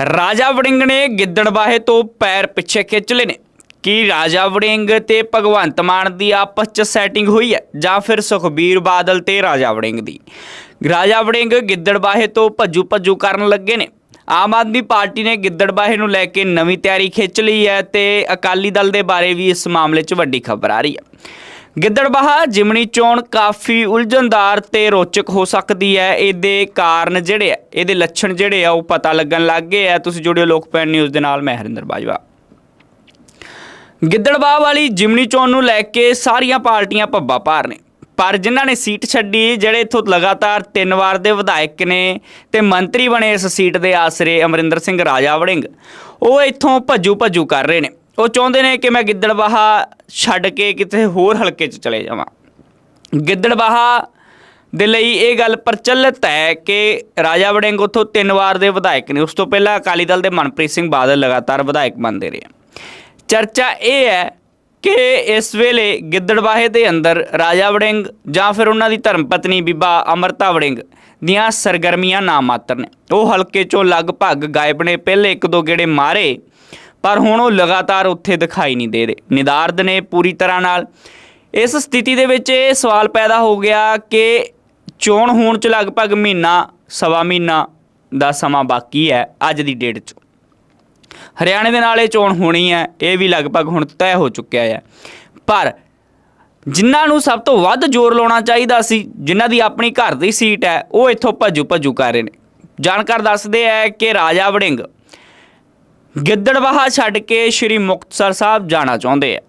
ਰਾਜਾ ਵੜਿੰਗ ਨੇ ਗਿੱਦੜਬਾਹੇ ਤੋਂ ਪੈਰ ਪਿੱਛੇ ਖਿੱਚ ਲਏ ਨੇ। ਕੀ ਰਾਜਾ ਵੜਿੰਗ ਤੇ ਭਗਵੰਤ ਮਾਨ ਦੀ ਆਪਸ 'ਚ ਸੈਟਿੰਗ ਹੋਈ ਹੈ ਜਾਂ ਫਿਰ ਸੁਖਬੀਰ ਬਾਦਲ ਤੇ ਰਾਜਾ ਵੜਿੰਗ ਦੀ? ਰਾਜਾ ਵੜਿੰਗ ਗਿੱਦੜਬਾਹੇ ਤੋਂ ਭੱਜੂ ਭੱਜੂ ਕਰਨ ਲੱਗੇ ਨੇ। ਆਮ ਆਦਮੀ ਪਾਰਟੀ ਨੇ ਗਿੱਦੜਬਾਹੇ ਨੂੰ ਲੈ ਕੇ ਨਵੀਂ ਤਿਆਰੀ ਖਿੱਚ ਲਈ ਹੈ ਤੇ ਅਕਾਲੀ ਦਲ ਦੇ ਬਾਰੇ ਵੀ ਇਸ ਮਾਮਲੇ 'ਚ ਵੱਡੀ ਖਬਰ ਆ ਰਹੀ ਹੈ। ਗਿੱਦੜਬਾਹਾ, ਜਿਮਣੀ ਚੋਣ ਕਾਫੀ ਉਲਝਣਦਾਰ ਤੇ ਰੋਚਕ ਹੋ ਸਕਦੀ ਹੈ। ਇਹਦੇ ਕਾਰਨ ਜਿਹੜੇ ਆ, ਇਹਦੇ ਲੱਛਣ ਜਿਹੜੇ ਆ, ਉਹ ਪਤਾ ਲੱਗਣ ਲੱਗ ਗਏ ਆ। ਤੁਸੀਂ ਜੁੜਿਓ ਲੋਕਪੈਨ ਨਿਊਜ਼ ਦੇ ਨਾਲ, ਮੈਂ ਹਰਿੰਦਰ ਬਾਜਵਾ। ਗਿੱਦੜਬਾਹ ਵਾਲੀ ਜਿਮਣੀ ਚੋਣ ਨੂੰ ਲੈ ਕੇ ਸਾਰੀਆਂ ਪਾਰਟੀਆਂ ਭੱਬਾ ਭਾਰ ਨੇ। ਪਰ ਜਿਨ੍ਹਾਂ ਨੇ ਸੀਟ ਛੱਡੀ, ਜਿਹੜੇ ਇਥੋਂ ਲਗਾਤਾਰ ਤਿੰਨ ਵਾਰ ਦੇ ਵਿਧਾਇਕ ਨੇ ਤੇ ਮੰਤਰੀ ਬਣੇ ਇਸ ਸੀਟ ਦੇ ਆਸਰੇ ਅਮਰਿੰਦਰ ਸਿੰਘ ਰਾਜਾ ਵੜਿੰਗ, ਉਹ ਇੱਥੋਂ ਭੱਜੂ ਭੱਜੂ ਕਰ ਰਹੇ ਨੇ। ਉਹ ਚਾਹੁੰਦੇ ਨੇ ਕਿ ਮੈਂ ਗਿੱਦੜਬਾਹਾ ਛੱਡ ਕੇ ਕਿਤੇ ਹੋਰ ਹਲਕੇ 'ਚ ਚਲੇ ਜਾਵਾਂ। ਗਿੱਦੜਬਾਹਾ ਦੇ ਲਈ ਇਹ ਗੱਲ ਪ੍ਰਚਲਿਤ ਹੈ ਕਿ ਰਾਜਾ ਵੜਿੰਗ ਉੱਥੋਂ ਤਿੰਨ ਵਾਰ ਦੇ ਵਿਧਾਇਕ ਨੇ। ਉਸ ਤੋਂ ਪਹਿਲਾਂ ਅਕਾਲੀ ਦਲ ਦੇ ਮਨਪ੍ਰੀਤ ਸਿੰਘ ਬਾਦਲ ਲਗਾਤਾਰ ਵਿਧਾਇਕ ਬਣਦੇ ਰਹੇ। ਚਰਚਾ ਇਹ ਹੈ ਕਿ ਇਸ ਵੇਲੇ ਗਿੱਦੜਬਾਹੇ ਦੇ ਅੰਦਰ ਰਾਜਾ ਵੜਿੰਗ ਜਾਂ ਫਿਰ ਉਹਨਾਂ ਦੀ ਧਰਮ ਪਤਨੀ ਬੀਬਾ ਅਮਰਤਾ ਵੜਿੰਗ ਦੀਆਂ ਸਰਗਰਮੀਆਂ ਨਾ ਮਾਤਰ ਨੇ। ਉਹ ਹਲਕੇ ਚੋਂ ਲਗਭਗ ਗਾਇਬ ਨੇ। ਪਹਿਲੇ ਇੱਕ ਦੋ ਗੇੜੇ ਮਾਰੇ ਪਰ ਹੁਣ ਉਹ ਲਗਾਤਾਰ ਉੱਥੇ ਦਿਖਾਈ ਨਹੀਂ ਦੇ ਰਹੇ। ਨਿਦਾਰਦ ਨੇ ਪੂਰੀ ਤਰ੍ਹਾਂ ਨਾਲ ਇਸ ਸਥਿਤੀ ਦੇ ਵਿੱਚ ਇਹ ਸਵਾਲ ਪੈਦਾ ਹੋ ਗਿਆ ਕਿ ਚੋਣ ਹੋਣ ਚ ਲਗਭਗ ਮਹੀਨਾ, ਸਵਾ ਮਹੀਨਾ ਦਾ ਸਮਾਂ ਬਾਕੀ ਹੈ ਅੱਜ ਦੀ ਡੇਟ 'ਚ। ਹਰਿਆਣੇ ਦੇ ਨਾਲ ਇਹ ਚੋਣ ਹੋਣੀ ਹੈ, ਇਹ ਵੀ ਲਗਭਗ ਹੁਣ ਤੈਅ ਹੋ ਚੁੱਕਿਆ ਹੈ। ਪਰ ਜਿਨ੍ਹਾਂ ਨੂੰ ਸਭ ਤੋਂ ਵੱਧ ਜ਼ੋਰ ਲਾਉਣਾ ਚਾਹੀਦਾ ਸੀ, ਜਿਨ੍ਹਾਂ ਦੀ ਆਪਣੀ ਘਰ ਦੀ ਸੀਟ ਹੈ, ਉਹ ਇੱਥੋਂ ਭੱਜੂ ਭੱਜੂ ਕਰ ਰਹੇ ਨੇ। ਜਾਣਕਾਰ ਦੱਸਦੇ ਹੈ ਕਿ ਰਾਜਾ ਵੜਿੰਗ ਗਿੱਦੜਬਾਹਾ ਛੱਡ ਕੇ ਸ਼੍ਰੀ ਮੁਕਤਸਰ ਸਾਹਿਬ ਜਾਣਾ ਚਾਹੁੰਦੇ ਆ।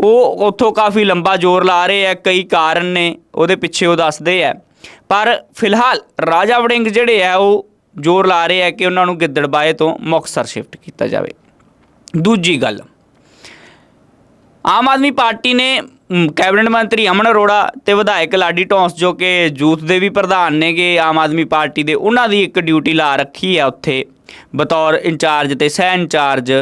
ਉਹ ਉੱਥੋਂ ਕਾਫੀ ਲੰਬਾ ਜ਼ੋਰ ਲਾ ਰਹੇ ਆ, ਕਈ ਕਾਰਨ ਨੇ, ਉਹਦੇ ਪਿੱਛੇ ਉਹ ਦੱਸਦੇ ਆ। ਪਰ ਫਿਲਹਾਲ ਰਾਜਾ ਵੜਿੰਗ ਜਿਹੜੇ ਆ, ਉਹ ਜ਼ੋਰ ਲਾ ਰਹੇ ਆ ਕਿ ਉਹਨਾਂ ਨੂੰ ਗਿੱਦੜਬਾਹੇ ਤੋਂ ਮੁਕਤਸਰ ਸ਼ਿਫਟ ਕੀਤਾ ਜਾਵੇ। ਦੂਜੀ ਗੱਲ, ਆਮ ਆਦਮੀ ਪਾਰਟੀ ਨੇ ਕੈਬਨਿਟ ਮੰਤਰੀ ਅਮਨ ਅਰੋੜਾ ਤੇ ਵਿਧਾਇਕ ਲਾਡੀ ਟੌਂਸ ਜੋ ਕਿ ਯੂਥ ਦੇ ਵੀ ਪ੍ਰਧਾਨ ਨੇਗੇ, ਆਮ ਆਦਮੀ ਪਾਰਟੀ ਦੇ, ਉਹਨਾਂ ਦੀ ਇੱਕ ਡਿਊਟੀ ਲਾ ਰੱਖੀ ਹੈ ਉੱਥੇ। ਬਤੌਰ ਇੰਚਾਰਜ ਤੇ ਸਹਿ ਇੰਚਾਰਜ,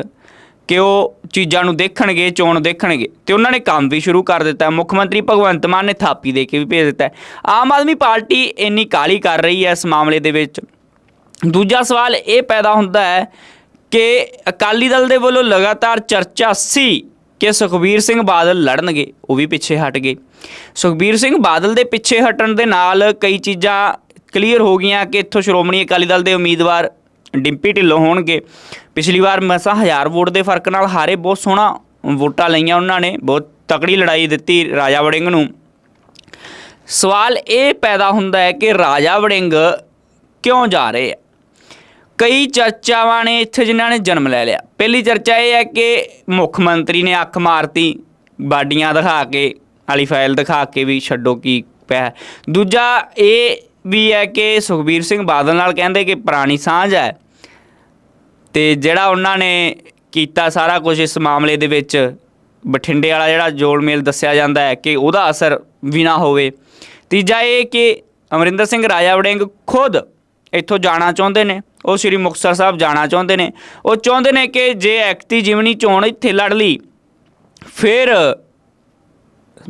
ਕਿ ਉਹ ਚੀਜ਼ਾਂ ਨੂੰ ਦੇਖਣਗੇ, ਚੋਣ ਦੇਖਣਗੇ। ਤੇ ਉਹਨਾਂ ਨੇ ਕੰਮ ਵੀ ਸ਼ੁਰੂ ਕਰ ਦਿੱਤਾ। ਮੁੱਖ ਮੰਤਰੀ ਭਗਵੰਤ ਮਾਨ ਨੇ ਥਾਪੀ ਦੇ ਕੇ ਵੀ ਭੇਜ ਦਿੱਤਾ। ਆਮ ਆਦਮੀ ਪਾਰਟੀ ਇੰਨੀ ਕਾਲੀ ਕਰ ਰਹੀ ਹੈ ਇਸ ਮਾਮਲੇ ਦੇ ਵਿੱਚ। ਦੂਜਾ ਸਵਾਲ ਇਹ ਪੈਦਾ ਹੁੰਦਾ ਹੈ ਕਿ ਅਕਾਲੀ ਦਲ ਦੇ ਵੱਲੋਂ ਲਗਾਤਾਰ ਚਰਚਾ ਸੀ ਕਿ ਸੁਖਬੀਰ ਸਿੰਘ ਬਾਦਲ ਲੜਨਗੇ, ਉਹ ਵੀ ਪਿੱਛੇ ਹਟ ਗਏ। ਸੁਖਬੀਰ ਸਿੰਘ ਬਾਦਲ ਦੇ ਪਿੱਛੇ ਹਟਣ ਦੇ ਨਾਲ ਕਈ ਚੀਜ਼ਾਂ ਕਲੀਅਰ ਹੋ ਗਈਆਂ ਕਿ ਇੱਥੋਂ ਸ਼੍ਰੋਮਣੀ ਅਕਾਲੀ ਦਲ ਦੇ ਉਮੀਦਵਾਰ ਡਿੰਪੀ ਢਿੱਲੋਂ ਹੋਣਗੇ। ਪਿਛਲੀ ਵਾਰ ਮਸਾਂ ਹਜ਼ਾਰ ਵੋਟ ਦੇ ਫ਼ਰਕ ਨਾਲ ਹਾਰੇ ਬਹੁਤ ਸੋਹਣਾ ਵੋਟਾਂ ਲਈਆਂ ਉਹਨਾਂ ਨੇ, ਬਹੁਤ ਤਕੜੀ ਲੜਾਈ ਦਿੱਤੀ ਰਾਜਾ ਵੜਿੰਗ ਨੂੰ। ਸਵਾਲ ਇਹ ਪੈਦਾ ਹੁੰਦਾ ਹੈ ਕਿ ਰਾਜਾ ਵੜਿੰਗ ਕਿਉਂ ਜਾ ਰਹੇ ਆ? ਕਈ ਚਰਚਾਵਾਂ ਨੇ ਇੱਥੇ ਜਿਨ੍ਹਾਂ ਨੇ ਜਨਮ ਲੈ ਲਿਆ। ਪਹਿਲੀ ਚਰਚਾ ਇਹ ਹੈ ਕਿ ਮੁੱਖ ਮੰਤਰੀ ਨੇ ਅੱਖ ਮਾਰਤੀ, ਬਾਡੀਆਂ ਦਿਖਾ ਕੇ, ਵਾਲੀ ਫਾਈਲ ਦਿਖਾ ਕੇ ਵੀ ਛੱਡੋ ਕੀ ਪਿਆ ਦੂਜਾ ਇਹ ਵੀ ਹੈ ਕਿ ਸੁਖਬੀਰ ਸਿੰਘ ਬਾਦਲ ਨਾਲ ਕਹਿੰਦੇ ਕਿ ਪੁਰਾਣੀ ਸਾਂਝ ਹੈ ਤੇ ਜਿਹੜਾ ਉਹਨਾਂ ਨੇ ਕੀਤਾ ਸਾਰਾ ਕੁਝ ਇਸ ਮਾਮਲੇ ਦੇ ਵਿੱਚ ਬਠਿੰਡੇ ਵਾਲਾ ਜਿਹੜਾ ਜੋੜ ਮੇਲ ਦੱਸਿਆ ਜਾਂਦਾ ਹੈ ਕਿ ਉਹਦਾ ਅਸਰ ਵੀ ਨਾ ਹੋਵੇ। ਤੀਜਾ ਇਹ ਕਿ ਅਮਰਿੰਦਰ ਸਿੰਘ ਰਾਜਾ ਵੜਿੰਗ ਖੁਦ ਇੱਥੋਂ ਜਾਣਾ ਚਾਹੁੰਦੇ ਨੇ, ਉਹ ਸ੍ਰੀ ਮੁਕਤਸਰ ਸਾਹਿਬ ਜਾਣਾ ਚਾਹੁੰਦੇ ਨੇ। ਉਹ ਚਾਹੁੰਦੇ ਨੇ ਕਿ ਜੇ ਐਕਤੀ ਜਿਮਨੀ ਚੋਣ ਇੱਥੇ ਲੜ ਲਈ, ਫਿਰ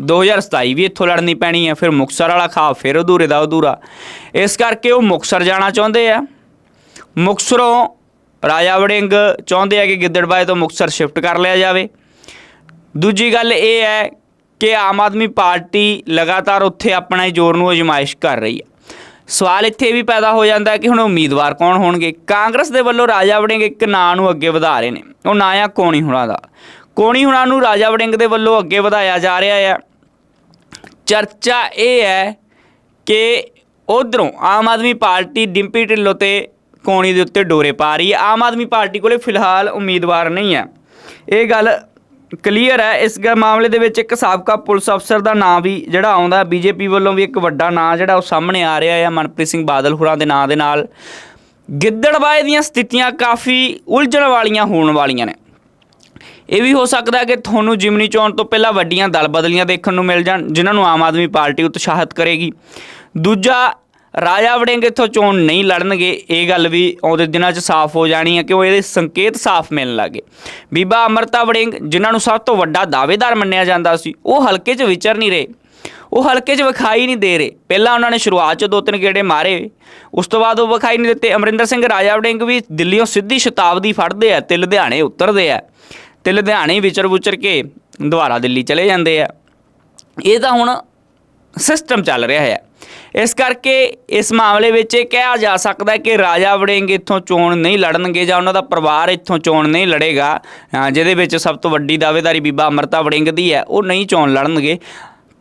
2027 ਵੀ ਇੱਥੋਂ ਲੜਨੀ ਪੈਣੀ ਹੈ ਫਿਰ ਮੁਕਤਸਰ ਵਾਲਾ ਖਾ, ਫਿਰ ਅਧੂਰੇ ਦਾ ਅਧੂਰਾ। ਇਸ ਕਰਕੇ ਉਹ ਮੁਕਤਸਰ ਜਾਣਾ ਚਾਹੁੰਦੇ ਆ। ਮੁਕਤਸਰੋਂ ਰਾਜਾ ਵੜਿੰਗ ਚਾਹੁੰਦੇ ਆ ਕਿ ਗਿੱਦੜਬਾਏ ਤੋਂ ਮੁਕਤਸਰ ਸ਼ਿਫਟ ਕਰ ਲਿਆ ਜਾਵੇ। ਦੂਜੀ ਗੱਲ ਇਹ ਹੈ ਕਿ ਆਮ ਆਦਮੀ ਪਾਰਟੀ ਲਗਾਤਾਰ ਉੱਥੇ ਆਪਣਾ ਹੀ ਜ਼ੋਰ ਨੂੰ ਅਜਮਾਇਸ਼ ਕਰ ਰਹੀ ਹੈ ਸਵਾਲ ਇੱਥੇ ਵੀ ਪੈਦਾ ਹੋ ਜਾਂਦਾ ਹੈ ਕਿ ਹੁਣ ਉਮੀਦਵਾਰ ਕੌਣ ਹੋਣਗੇ? ਕਾਂਗਰਸ ਦੇ ਵੱਲੋਂ ਰਾਜਾ ਵੜਿੰਗ ਇੱਕ ਨਾਂ ਨੂੰ ਅੱਗੇ ਵਧਾ ਰਹੇ ਨੇ। ਉਹ ਨਾਂ ਆ ਕੋਣੀ ਹੁਣਾਂ ਦਾ। ਕੋਣੀ ਹੁਣਾਂ ਨੂੰ ਰਾਜਾ ਵੜਿੰਗ ਦੇ ਵੱਲੋਂ ਅੱਗੇ ਵਧਾਇਆ ਜਾ ਰਿਹਾ ਹੈ ਚਰਚਾ ਇਹ ਹੈ ਕਿ ਉਧਰੋਂ ਆਮ ਆਦਮੀ ਪਾਰਟੀ ਡਿੰਪੀ ਢਿੱਲੋਂ ਤੇ ਕੋਣੀ ਦੇ ਉੱਤੇ ਡੋਰੇ ਪਾ ਰਹੀ ਹੈ। ਆਮ ਆਦਮੀ ਪਾਰਟੀ ਕੋਲੇ ਫਿਲਹਾਲ ਉਮੀਦਵਾਰ ਨਹੀਂ ਹੈ। ਇਹ ਗੱਲ ਕਲੀਅਰ ਹੈ। ਇਸ ਗ, ਮਾਮਲੇ ਦੇ ਵਿੱਚ ਇੱਕ ਸਾਬਕਾ ਪੁਲਿਸ ਅਫਸਰ ਦਾ ਨਾਂ ਵੀ ਜਿਹੜਾ ਆਉਂਦਾ ਬੀਜੇਪੀ ਵੱਲੋਂ ਵੀ ਇੱਕ ਵੱਡਾ ਨਾਂ ਜਿਹੜਾ ਉਹ ਸਾਹਮਣੇ ਆ ਰਿਹਾ ਹੈ ਮਨਪ੍ਰੀਤ ਸਿੰਘ ਬਾਦਲ ਹੁਰਾਂ ਦੇ ਨਾਂ ਦੇ ਨਾਲ। ਗਿੱਦੜਬਾਏ ਦੀਆਂ ਸਥਿਤੀਆਂ ਕਾਫੀ ਉਲਝਣ ਵਾਲੀਆਂ ਹੋਣ ਵਾਲੀਆਂ ਨੇ। ਇਹ ਵੀ ਹੋ ਸਕਦਾ ਕਿ ਤੁਹਾਨੂੰ ਜਿਮਨੀ ਚੋਣ ਤੋਂ ਪਹਿਲਾਂ ਵੱਡੀਆਂ ਦਲ ਬਦਲੀਆਂ ਦੇਖਣ ਨੂੰ ਮਿਲ ਜਾਣ, ਜਿਨ੍ਹਾਂ ਨੂੰ ਆਮ ਆਦਮੀ ਪਾਰਟੀ ਉਤਸ਼ਾਹਿਤ ਕਰੇਗੀ। ਦੂਜਾ, ਰਾਜਾ ਵੜਿੰਗ ਇੱਥੋਂ ਚੋਣ ਨਹੀਂ ਲੜਨਗੇ। ਇਹ ਗੱਲ ਵੀ ਆਉਂਦੇ ਦਿਨਾਂ 'ਚ ਸਾਫ਼ ਹੋ ਜਾਣੀ ਹੈ ਕਿ ਉਹ ਇਹਦੇ ਸੰਕੇਤ ਸਾਫ਼ ਮਿਲਣ ਲੱਗੇ। ਬੀਬਾ ਅਮਰਤਾ ਵੜਿੰਗ, ਜਿਨ੍ਹਾਂ ਨੂੰ ਸਭ ਤੋਂ ਵੱਡਾ ਦਾਅਵੇਦਾਰ ਮੰਨਿਆ ਜਾਂਦਾ ਸੀ, ਉਹ ਹਲਕੇ 'ਚ ਵਿਚਰ ਨਹੀਂ ਰਹੇ। ਉਹ ਹਲਕੇ 'ਚ ਵਿਖਾਈ ਨਹੀਂ ਦੇ ਰਹੇ। ਪਹਿਲਾਂ ਉਹਨਾਂ ਨੇ ਸ਼ੁਰੂਆਤ 'ਚ ਦੋ ਤਿੰਨ ਗੇੜੇ ਮਾਰੇ। ਉਸ ਤੋਂ ਬਾਅਦ ਉਹ ਵਿਖਾਈ ਨਹੀਂ ਦਿੱਤੇ। ਅਮਰਿੰਦਰ ਸਿੰਘ ਰਾਜਾ ਵੜਿੰਗ ਵੀ ਦਿੱਲੀੋਂ ਸਿੱਧੀ ਸ਼ਤਾਬਦੀ ਫੜਦੇ ਆ ਤੇ ਲੁਧਿਆਣੇ ਉਤਰਦੇ ਆ। ਤੇ ਲੁਧਿਆਣੇ ਵਿਚਰ ਵਿਚਰ ਕੇ ਦੁਬਾਰਾ ਦਿੱਲੀ ਚਲੇ ਜਾਂਦੇ ਆ। ਇਹ ਤਾਂ ਹੁਣ ਸਿਸਟਮ ਚੱਲ ਰਿਹਾ ਹੈ। ਇਸ ਕਰਕੇ ਇਸ ਮਾਮਲੇ ਵਿੱਚ ਇਹ ਕਿਹਾ ਜਾ ਸਕਦਾ ਕਿ ਰਾਜਾ ਵੜਿੰਗ ਇੱਥੋਂ ਚੋਣ ਨਹੀਂ ਲੜਨਗੇ ਜਾਂ ਉਹਨਾਂ ਦਾ ਪਰਿਵਾਰ ਇੱਥੋਂ ਚੋਣ ਨਹੀਂ ਲੜੇਗਾ। ਜਿਹਦੇ ਵਿੱਚ ਸਭ ਤੋਂ ਵੱਡੀ ਦਾਅਵੇਦਾਰੀ ਬੀਬਾ ਅਮਰਤਾ ਵੜਿੰਗ ਦੀ ਹੈ, ਉਹ ਨਹੀਂ ਚੋਣ ਲੜਨਗੇ।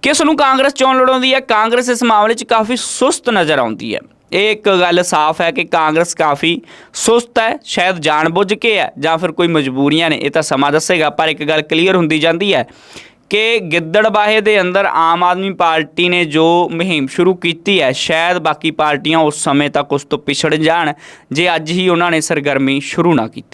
ਕਿਸ ਨੂੰ ਕਾਂਗਰਸ ਚੋਣ ਲੜਾਉਂਦੀ ਹੈ? ਕਾਂਗਰਸ ਇਸ ਮਾਮਲੇ 'ਚ ਕਾਫੀ ਸੁਸਤ ਨਜ਼ਰ ਆਉਂਦੀ ਹੈ। ਇਹ ਇੱਕ ਗੱਲ ਸਾਫ਼ ਹੈ ਕਿ ਕਾਂਗਰਸ ਕਾਫੀ ਸੁਸਤ ਹੈ, ਸ਼ਾਇਦ ਜਾਣਬੁੱਝ ਕੇ ਹੈ ਜਾਂ ਫਿਰ ਕੋਈ ਮਜਬੂਰੀਆਂ ਨੇ, ਇਹ ਤਾਂ ਸਮਾਂ ਦੱਸੇਗਾ, ਪਰ ਇੱਕ ਗੱਲ ਕਲੀਅਰ ਹੁੰਦੀ ਜਾਂਦੀ ਹੈ ਕਿ ਗਿੱਦੜਬਾਹੇ ਦੇ ਅੰਦਰ ਆਮ ਆਦਮੀ ਪਾਰਟੀ ਨੇ ਜੋ ਮੁਹਿੰਮ ਸ਼ੁਰੂ ਕੀਤੀ ਹੈ, ਸ਼ਾਇਦ ਬਾਕੀ ਪਾਰਟੀਆਂ ਉਸ ਸਮੇਂ ਤੱਕ ਉਸ ਤੋਂ ਪਿਛੜ ਜਾਣ, ਜੇ ਅੱਜ ਹੀ ਉਹਨਾਂ ਨੇ ਸਰਗਰਮੀ ਸ਼ੁਰੂ ਨਾ ਕੀਤੀ।